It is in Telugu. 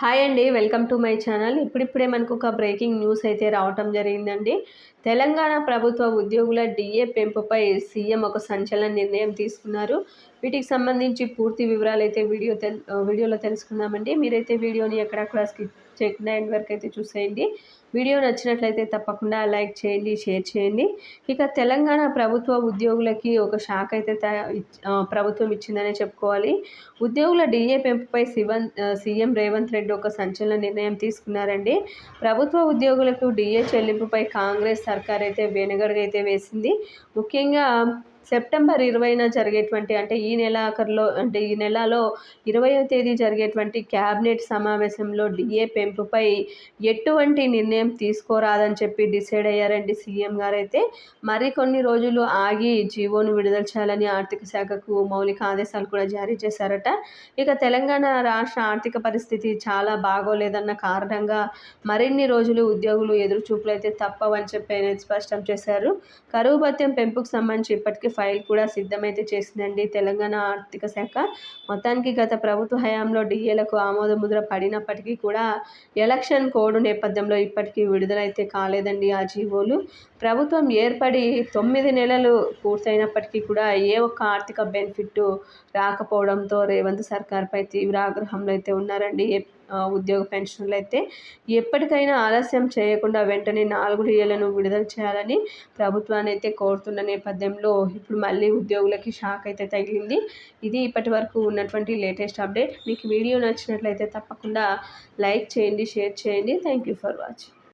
హాయ్ అండి వెల్కమ్ టు మై ఛానల్. ఇప్పుడిప్పుడే మనకు ఒక బ్రేకింగ్ న్యూస్ అయితే రావటం జరిగిందండి. తెలంగాణ ప్రభుత్వ ఉద్యోగుల డిఏ పెంపుపై సీఎం ఒక సంచలన నిర్ణయం తీసుకున్నారు. వీటికి సంబంధించి పూర్తి వివరాలు అయితే వీడియో తెల్ వీడియోలో తెలుసుకుందామండి. మీరైతే వీడియోని ఎక్కడక్కడ స్కిప్ చేయకుండా ఎండ్ వరకు అయితే చూసేయండి. వీడియో నచ్చినట్లయితే తప్పకుండా లైక్ చేయండి షేర్ చేయండి. ఇక తెలంగాణ ప్రభుత్వ ఉద్యోగులకి ఒక శాఖ అయితే ప్రభుత్వం ఇచ్చిందనే చెప్పుకోవాలి. ఉద్యోగుల డిఏ పెంపుపై శివన్ సీఎం రేవంత్ రెడ్డి ఒక సంచలన నిర్ణయం తీసుకున్నారండి. ప్రభుత్వ ఉద్యోగులకు డిఏ చెల్లింపుపై కాంగ్రెస్ సర్కార్ అయితే వెనుగడుగైతే వేసింది. ముఖ్యంగా సెప్టెంబర్ ఇరవైన జరిగేటువంటి అంటే ఈ నెలాఖరులో అంటే ఈ నెలలో ఇరవయో తేదీ జరిగేటువంటి క్యాబినెట్ సమావేశంలో డిఏ పెంపుపై ఎటువంటి నిర్ణయం తీసుకోరాదని చెప్పి డిసైడ్ అయ్యారండి సీఎం గారైతే. మరికొన్ని రోజులు ఆగి జీవోను విడుదల చేయాలని ఆర్థిక శాఖకు మౌలిక ఆదేశాలు కూడా జారీ చేశారట. ఇక తెలంగాణ రాష్ట్ర ఆర్థిక పరిస్థితి చాలా బాగోలేదన్న కారణంగా మరిన్ని రోజులు ఉద్యోగులు ఎదురుచూపులు అయితే తప్పవని చెప్పి స్పష్టం చేశారు. కరువు భత్యం పెంపుకు సంబంధించి ఇప్పటికీ ఫైల్ కూడా సిద్ధమైతే చేసిందండి తెలంగాణ ఆర్థిక శాఖ. మొత్తానికి గత ప్రభుత్వ హయాంలో డిఏలకు ఆమోద ముద్ర పడినప్పటికీ కూడా ఎలక్షన్ కోడ్ నేపథ్యంలో ఇప్పటికీ విడుదలైతే కాలేదండి ఆ జీవోలు. ప్రభుత్వం ఏర్పడి తొమ్మిది నెలలు పూర్తయినప్పటికీ కూడా ఏ ఒక్క ఆర్థిక బెనిఫిట్ రాకపోవడంతో రేవంత్ సర్కార్పై తీవ్ర ఆగ్రహంలో అయితే ఉన్నారండి. ఉద్యోగ పెన్షన్లు అయితే ఎప్పటికైనా ఆలస్యం చేయకుండా వెంటనే నాలుగు డిఏలను విడుదల చేయాలని ప్రభుత్వాన్ని అయితే కోరుతున్న నేపథ్యంలో ఇప్పుడు మళ్ళీ ఉద్యోగులకి షాక్ అయితే తగిలింది. ఇది ఇప్పటి వరకు ఉన్నటువంటి లేటెస్ట్ అప్డేట్. మీకు వీడియో నచ్చినట్లయితే తప్పకుండా లైక్ చేయండి షేర్ చేయండి. Thank you for watching